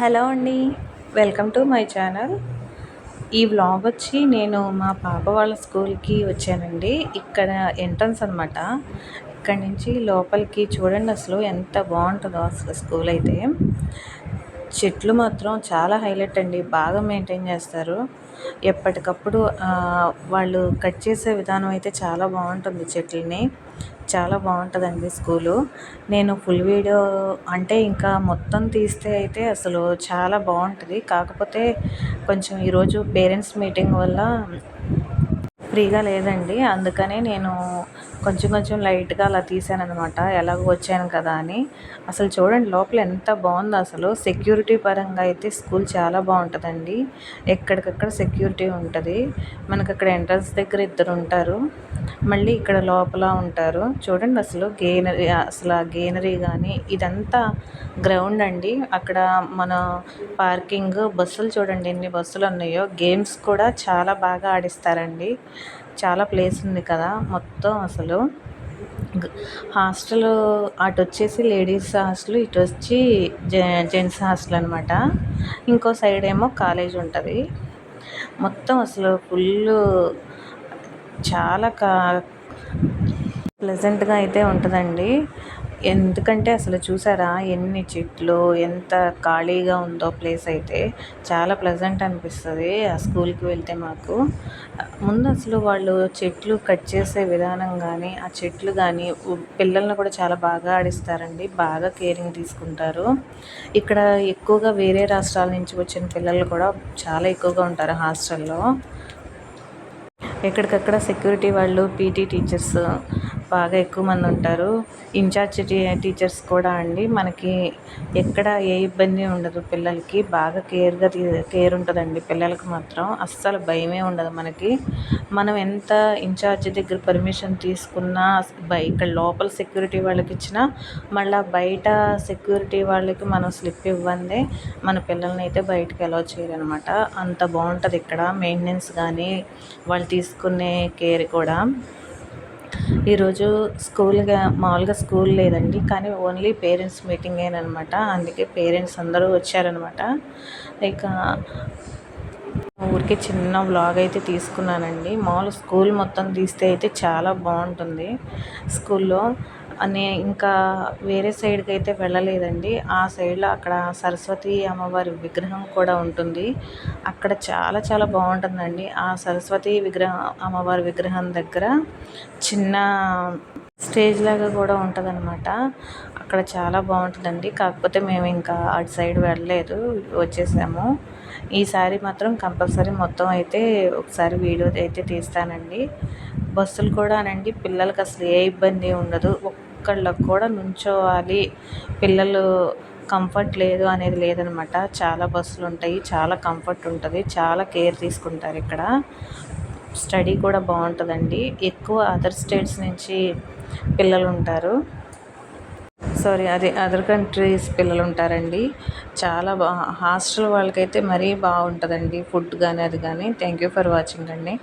Hello అండి. Welcome to my channel. ఈ vlog వచ్చి నేను మా పాప వాళ్ళ స్కూల్కి వచ్చానండి. ఇక్కడ ఎంట్రన్స్ అనమాట ఇక్కడ నుంచి లోపలికి చూడండి అసలు ఎంత బాగుంటుందో అసలు స్కూల్ అయితే. చెట్లు మాత్రం చాలా హైలైట్ అండి. బాగా మెయింటైన్ చేస్తారు. ఎప్పటికప్పుడు వాళ్ళు కట్ చేసే విధానం అయితే చాలా బాగుంటుంది చెట్లని. చాలా బాగుంటుందండి స్కూలు. నేను ఫుల్ వీడియో అంటే ఇంకా మొత్తం తీస్తే అయితే అసలు చాలా బాగుంటుంది. కాకపోతే కొంచెం ఈరోజు పేరెంట్స్ మీటింగ్ వల్ల ఫ్రీగా లేదండి. అందుకనే నేను కొంచెం కొంచెం లైట్గా అలా తీసాను అనమాట ఎలాగో వచ్చాను కదా అని. అసలు చూడండి లోపల ఎంత బాగుందో అసలు. సెక్యూరిటీ పరంగా అయితే స్కూల్ చాలా బాగుంటుందండి. ఎక్కడికక్కడ సెక్యూరిటీ ఉంటుంది. మనకు అక్కడ ఎంట్రన్స్ దగ్గర ఇద్దరు ఉంటారు. మళ్ళీ ఇక్కడ లోపల ఉంటారు. చూడండి అసలు గేనరీ అసలు గేనరీ కానీ ఇదంతా గ్రౌండ్ అండి. అక్కడ మన పార్కింగ్ బస్సులు చూడండి ఎన్ని బస్సులు ఉన్నాయో. గేమ్స్ కూడా చాలా బాగా ఆడిస్తారండి. చాలా ప్లేస్ ఉంది కదా మొత్తం అసలు. హాస్టల్ అటు వచ్చేసి లేడీస్ హాస్టల్ ఇటు వచ్చి జెంట్స్ హాస్టల్ అనమాట ఇంకో సైడ్ ఏమో కాలేజ్ ఉంటుంది. మొత్తం అసలు ఫుల్ చాలా కా ప్లెజెంట్గా అయితే ఉంటుందండి. ఎందుకంటే అసలు చూసారా ఎన్ని చెట్లు ఎంత ఖాళీగా ఉందో ప్లేస్ అయితే చాలా ప్లెజెంట్ అనిపిస్తుంది ఆ స్కూల్కి వెళ్తే మాకు. ముందు అసలు వాళ్ళు చెట్లు కట్ చేసే విధానం కానీ ఆ చెట్లు కానీ పిల్లల్ని కూడా చాలా బాగా ఆడిస్తారండి బాగా కేరింగ్ తీసుకుంటారు. ఇక్కడ ఎక్కువగా వేరే రాష్ట్రాల నుంచి వచ్చిన పిల్లలు కూడా చాలా ఎక్కువగా ఉంటారు హాస్టల్లో. ఎక్కడికక్కడ సెక్యూరిటీ వాళ్ళు పీటీ టీచర్స్ బాగా ఎక్కువ మంది ఉంటారు. ఇన్ఛార్జ్ టీచర్స్ కూడా అండి. మనకి ఎక్కడ ఏ ఇబ్బంది ఉండదు పిల్లలకి. బాగా కేర్గా కేర్ ఉంటుందండి పిల్లలకు మాత్రం. అస్సలు భయమే ఉండదు మనకి. మనం ఎంత ఇన్ఛార్జ్ దగ్గర పర్మిషన్ తీసుకున్నా ఇక్కడ లోపల సెక్యూరిటీ వాళ్ళకి ఇచ్చినా మళ్ళీ బయట సెక్యూరిటీ వాళ్ళకి మనం స్లిప్ ఇవ్వందే మన పిల్లల్ని అయితే బయటకు అలౌ చేయాలన్నమాట అంత బాగుంటుంది ఇక్కడ. మెయింటెనెన్స్ కానీ వాళ్ళు తీసుకునే కేర్ కూడా. ఈరోజు స్కూల్గా మామూలుగా స్కూల్ లేదండి. కానీ ఓన్లీ పేరెంట్స్ మీటింగ్ అనమాట. అందుకే పేరెంట్స్ అందరూ వచ్చారనమాట. ఇక ఊరికే చిన్న వ్లాగ్ అయితే తీసుకున్నానండి. మామూలు స్కూల్ మొత్తం తీస్తే అయితే చాలా బాగుంటుంది. స్కూల్లో అనే ఇంకా వేరే సైడ్కి అయితే వెళ్ళలేదండి. ఆ సైడ్లో అక్కడ సరస్వతి అమ్మవారి విగ్రహం కూడా ఉంటుంది. అక్కడ చాలా చాలా బాగుంటుందండి. ఆ సరస్వతి విగ్రహం అమ్మవారి విగ్రహం దగ్గర చిన్న స్టేజ్ లాగా కూడా ఉంటుందన్నమాట. అక్కడ చాలా బాగుంటుందండి. కాకపోతే మేము ఇంకా అటు సైడ్ వెళ్ళలేదు వచ్చేసాము. ఈసారి మాత్రం కంపల్సరీ మొత్తం అయితే ఒకసారి వీడియో అయితే తీస్తానండి. బస్సులు కూడా అనండి పిల్లలకి అసలు ఏ ఇబ్బంది ఉండదు. ఒక్కళ్ళకు కూడా నుంచోవాలి. పిల్లలు కంఫర్ట్ లేదు అనేది లేదనమాట. చాలా బస్సులు ఉంటాయి. చాలా కంఫర్ట్ ఉంటుంది. చాలా కేర్ తీసుకుంటారు ఇక్కడ. స్టడీ కూడా బాగుంటుందండి. ఎక్కువ అదర్ స్టేట్స్ నుంచి పిల్లలు ఉంటారు. సారీ అదే అదర్ కంట్రీస్ పిల్లలు ఉంటారండి. చాలా బా హాస్టల్ వాళ్ళకైతే మరీ బాగుంటుందండి. ఫుడ్ కానీ అది కానీ థ్యాంక్ యూ ఫర్ వాచింగ్ అండి.